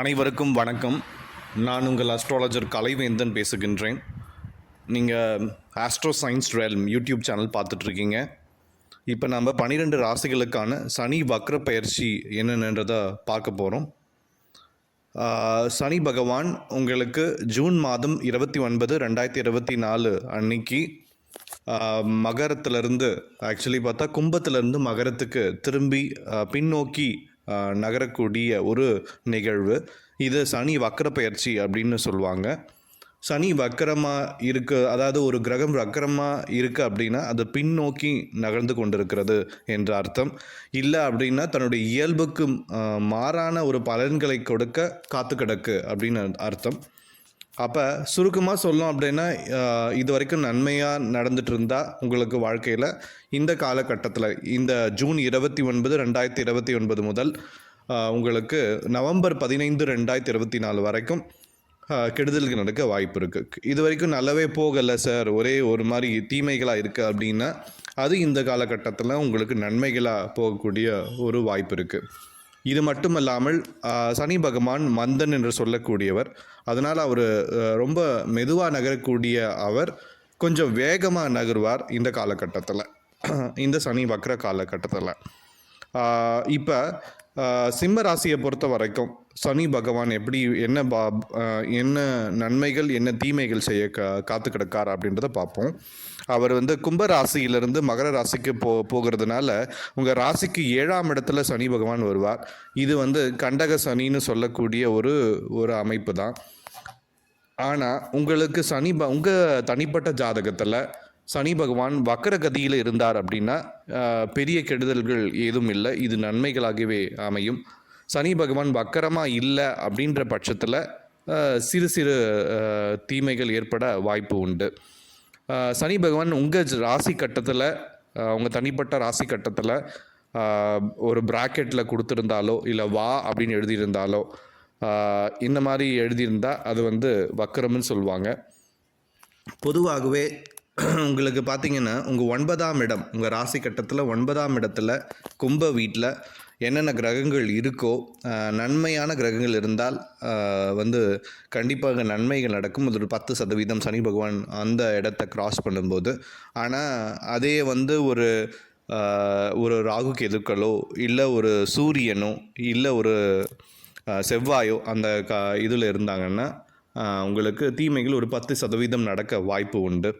அனைவருக்கும் வணக்கம். நான் உங்கள் அஸ்ட்ராலஜர் கலைவேந்தன் பேசுகின்றேன். நீங்கள் astro science realm YouTube channel பார்த்துட்ருக்கீங்க. இப்போ நம்ம பன்னிரெண்டு ராசிகளுக்கான சனி வக்ர பயிற்சி என்னென்னன்றதை பார்க்க போகிறோம் சனி பகவான் உங்களுக்கு ஜூன் மாதம் இருபத்தி ஒன்பது ரெண்டாயிரத்தி இருபத்தி நாலு அன்னைக்கு மகரத்துலேருந்து மகரத்திலிருந்து ஆக்சுவலி பார்த்தா கும்பத்துலேருந்து மகரத்துக்கு திரும்பி பின்னோக்கி நகரக்கூடிய ஒரு நிகழ்வு. இது சனி வக்கர பயிற்சி அப்படின்னு சொல்லுவாங்க. சனி வக்கரமாக இருக்கு அதாவது ஒரு கிரகம் வக்கரமாக இருக்குது அப்படின்னா அது பின்னோக்கி நகர்ந்து கொண்டிருக்கிறது என்ற அர்த்தம். இல்லை அப்படின்னா தன்னுடைய இயல்புக்கு மாறான ஒரு பலன்களை கொடுக்க காத்து கிடக்கு அப்படின்னு அர்த்தம். அப்போ சுருக்கமாக சொல்லணும் அப்படின்னா இது வரைக்கும் நன்மையாக நடந்துட்டு இருந்தால் உங்களுக்கு வாழ்க்கையில் இந்த காலகட்டத்தில் இந்த ஜூன் இருபத்தி ஒன்பது ரெண்டாயிரத்தி இருபத்தி ஒன்பது முதல் உங்களுக்கு நவம்பர் பதினைந்து ரெண்டாயிரத்தி இருபத்தி நாலு வரைக்கும் கெடுதலுக்கு கெடுதல்கள் நடக்க வாய்ப்பு இருக்குது இது வரைக்கும் நல்லவே போகலை சார். ஒரே ஒரு மாதிரி தீமைகளாக இருக்குது அப்படின்னா அது இந்த காலகட்டத்தில் உங்களுக்கு நன்மைகளாக போகக்கூடிய ஒரு வாய்ப்பு இருக்குது இது மட்டுமல்லாமல் சனி பகவான் மந்தன் என்று சொல்லக்கூடியவர். அதனால் அவர் ரொம்ப மெதுவாக நகரக்கூடிய அவர் கொஞ்சம் வேகமாக நகருவார் இந்த காலகட்டத்தில். இந்த சனி வக்ர காலகட்டத்தில். இப்போ சிம்ம ராசியை பொறுத்த வரைக்கும் சனி பகவான் எப்படி என்ன பா என்ன நன்மைகள் என்ன தீமைகள் செய்ய கா காத்து கிடக்கார் அப்படின்றத பார்ப்போம். அவர் வந்து கும்ப ராசியிலிருந்து மகர ராசிக்கு போ போகிறதுனால உங்கள் ராசிக்கு ஏழாம் இடத்துல சனி பகவான் வருவார். இது வந்து கண்டக சனின்னு சொல்லக்கூடிய ஒரு ஒரு அமைப்பு தான். ஆனால் உங்களுக்கு சனி ப உங்கள் தனிப்பட்ட ஜாதகத்தில் சனி பகவான் வக்கரகதியில் இருந்தார் அப்படின்னா பெரிய கெடுதல்கள் ஏதும் இல்லை. இது நன்மைகளாகவே அமையும். சனி பகவான் வக்கரமாக இல்லை அப்படின்ற பட்சத்தில் சிறு சிறு தீமைகள் ஏற்பட வாய்ப்பு உண்டு. சனி பகவான் உங்கள் ராசி கட்டத்தில் உங்கள் தனிப்பட்ட ராசி கட்டத்தில் ஒரு ப்ராக்கெட்டில் கொடுத்துருந்தாலோ இல்லை வா அப்படின்னு எழுதியிருந்தாலோ இந்த மாதிரி எழுதியிருந்தால் அது வந்து வக்கரம்னு சொல்லுவாங்க. பொதுவாகவே உங்களுக்கு பார்த்தீங்கன்னா உங்கள் ஒன்பதாம் இடம் உங்கள் ராசி கட்டத்தில் ஒன்பதாம் இடத்துல கும்ப வீட்டில் என்னென்ன கிரகங்கள் இருக்கோ நன்மையான கிரகங்கள் இருந்தால் வந்து கண்டிப்பாக நன்மைகள் நடக்கும். அது ஒரு பத்து சதவீதம் சனி பகவான் அந்த இடத்த கிராஸ் பண்ணும்போது. ஆனால் அதே வந்து ஒரு ஒரு ராகு கேதுக்களோ இல்லை ஒரு சூரியனோ இல்லை ஒரு செவ்வாயோ அந்த க இதில் இருந்தாங்கன்னா உங்களுக்கு தீமைகள் ஒரு பத்து சதவீதம் நடக்க வாய்ப்பு உண்டு.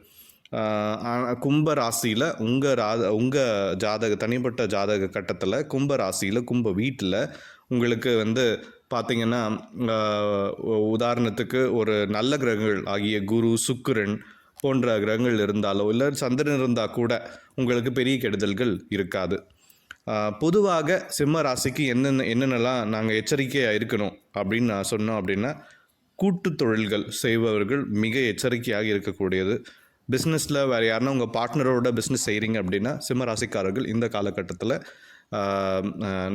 கும்ப ராசியில் உங்கள் ரா உங்கள் ஜாதக தனிப்பட்ட ஜாதக கட்டத்தில் கும்ப ராசியில் கும்ப வீட்டில் உங்களுக்கு வந்து பார்த்திங்கன்னா உதாரணத்துக்கு ஒரு நல்ல கிரகங்கள் ஆகிய குரு சுக்கிரன் போன்ற கிரகங்கள் இருந்தாலோ இல்லை சந்திரன் இருந்தால் கூட உங்களுக்கு பெரிய கெடுதல்கள் இருக்காது. பொதுவாக சிம்ம ராசிக்கு என்னென்ன என்னென்னலாம் நாங்கள் எச்சரிக்கையாக இருக்கணும் அப்படின்னு நான் சொன்னோம் அப்படின்னா கூட்டு தொழில்கள் செய்பவர்கள் மிக எச்சரிக்கையாக இருக்கக்கூடியது. பிஸ்னஸில் வேறு யாருன்னா உங்கள் பார்ட்னரோட பிஸ்னஸ் செய்கிறீங்க அப்படின்னா சிம்ம ராசிக்காரர்கள் இந்த காலகட்டத்தில்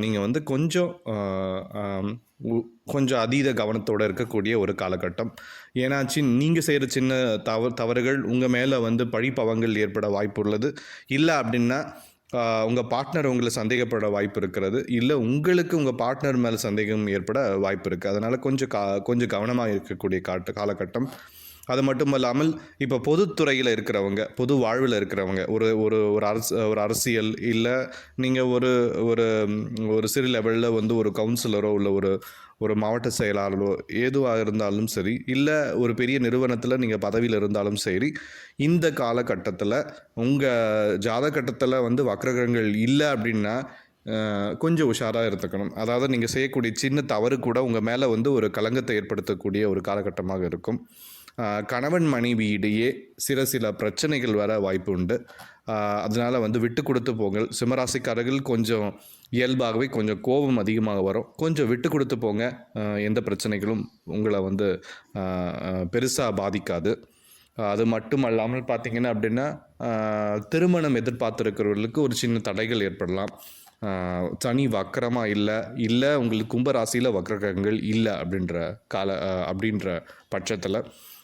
நீங்கள் வந்து கொஞ்சம் கொஞ்சம் அதீத கவனத்தோடு இருக்கக்கூடிய ஒரு காலகட்டம். ஏன்னாச்சு நீங்கள் செய்கிற சின்ன தவ தவறுகள் உங்கள் மேலே வந்து பழிப்பவங்கள் ஏற்பட வாய்ப்பு உள்ளது. இல்லை அப்படின்னா உங்கள் பார்ட்னர் உங்களை சந்தேகப்பட வாய்ப்பு இருக்கிறது. இல்லை உங்களுக்கு உங்கள் பார்ட்னர் மேலே சந்தேகம் ஏற்பட வாய்ப்பு இருக்குது அதனால் கொஞ்சம் கா கொஞ்சம் கவனமாக இருக்கக்கூடிய காட்டு காலகட்டம். அது மட்டும் இல்லாமல் இப்போ பொதுத்துறையில் இருக்கிறவங்க பொது வாழ்வில் இருக்கிறவங்க ஒரு ஒரு ஒரு அரசு ஒரு அரசியல் இல்லை நீங்கள் ஒரு ஒரு ஒரு சிறு லெவலில் வந்து ஒரு கவுன்சிலரோ இல்லை ஒரு ஒரு மாவட்ட செயலாளரோ எதுவாக இருந்தாலும் சரி இல்லை ஒரு பெரிய நிறுவனத்தில் நீங்கள் பதவியில் இருந்தாலும் சரி இந்த காலகட்டத்தில் உங்கள் ஜாதகட்டத்தில் வந்து வக்ரகங்கள் இல்லை அப்படின்னா கொஞ்சம் உஷாராக இருந்துக்கணும். அதாவது நீங்கள் செய்யக்கூடிய சின்ன தவறு கூட உங்கள் மேலே வந்து ஒரு கலங்கத்தை ஏற்படுத்தக்கூடிய ஒரு காலகட்டமாக இருக்கும். கணவன் மனைவி இடையே சில சில பிரச்சனைகள் வர வாய்ப்பு உண்டு. அதனால் வந்து விட்டு கொடுத்து போங்கள். சிம்மராசிக்காரர்கள் கொஞ்சம் இயல்பாகவே கொஞ்சம் கோபம் அதிகமாக வரும். கொஞ்சம் விட்டு கொடுத்து போங்க. எந்த பிரச்சனைகளும் உங்களை வந்து பெருசாக பாதிக்காது. அது மட்டும் அல்லாமல் பார்த்தீங்கன்னா அப்படின்னா திருமணம் எதிர்பார்த்துருக்கிறவர்களுக்கு ஒரு சின்ன தடைகள் ஏற்படலாம். சனி வக்கரமாக இல்லை இல்லை உங்களுக்கு கும்பராசியில் வக்கரகங்கள் இல்லை அப்படின்ற கால அப்படின்ற பட்சத்தில்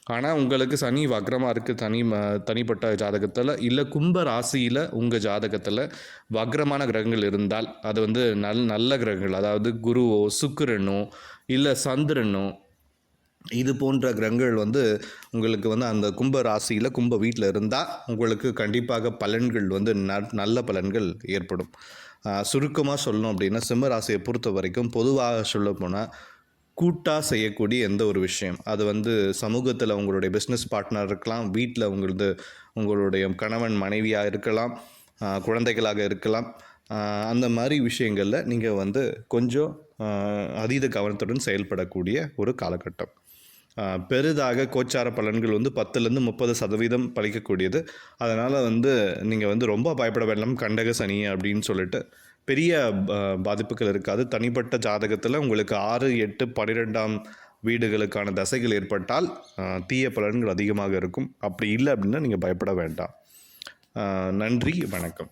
ஆனால் உங்களுக்கு சனி வக்ரமாக இருக்குது தனி ம- தனிப்பட்ட ஜாதகத்தில் இல்லை கும்ப ராசியில் உங்கள் ஜாதகத்தில் வக்ரமான கிரகங்கள் இருந்தால் அது வந்து நல் நல்ல கிரகங்கள் அதாவது குருவோ சுக்கிரனோ இல்லை சந்திரனோ இது போன்ற கிரகங்கள் வந்து உங்களுக்கு வந்து அந்த கும்ப ராசியில் கும்ப வீட்டில் இருந்தால் உங்களுக்கு கண்டிப்பாக பலன்கள் வந்து ந நல்ல பலன்கள் ஏற்படும். சுருக்கமாக சொல்லணும் அப்படின்னா சிம்ம ராசியை பொறுத்த வரைக்கும் பொதுவாக சொல்ல போனால் கூட்டாக செய்யக்கூடிய எந்த ஒரு விஷயம்? அது வந்து சமூகத்தில் உங்களுடைய பிஸ்னஸ் பார்ட்னர் இருக்கலாம் வீட்டில் உங்களது உங்களுடைய கணவன் மனைவியாக இருக்கலாம் குழந்தைகளாக இருக்கலாம். அந்த மாதிரி விஷயங்களில் நீங்கள் வந்து கொஞ்சம் அதீத கவனத்துடன் செயல்படக்கூடிய ஒரு காலகட்டம். பெரிதாக கோச்சார பலன்கள் வந்து பத்துலேருந்து முப்பது சதவீதம் பழிக்கக்கூடியது அதனால் வந்து நீங்கள் வந்து ரொம்ப பயப்பட வேண்டாம் கண்டக சனி அப்படின்னு சொல்லிட்டு பெரிய பாதிப்புகள் இருக்காது தனிப்பட்ட ஜாதகத்தில் உங்களுக்கு ஆறு எட்டு பன்னிரெண்டாம் வீடுகளுக்கான தசைகள் ஏற்பட்டால் தீய பலன்கள் அதிகமாக இருக்கும். அப்படி இல்லை அப்படின்னா நீங்கள் பயப்பட வேண்டாம். நன்றி வணக்கம்.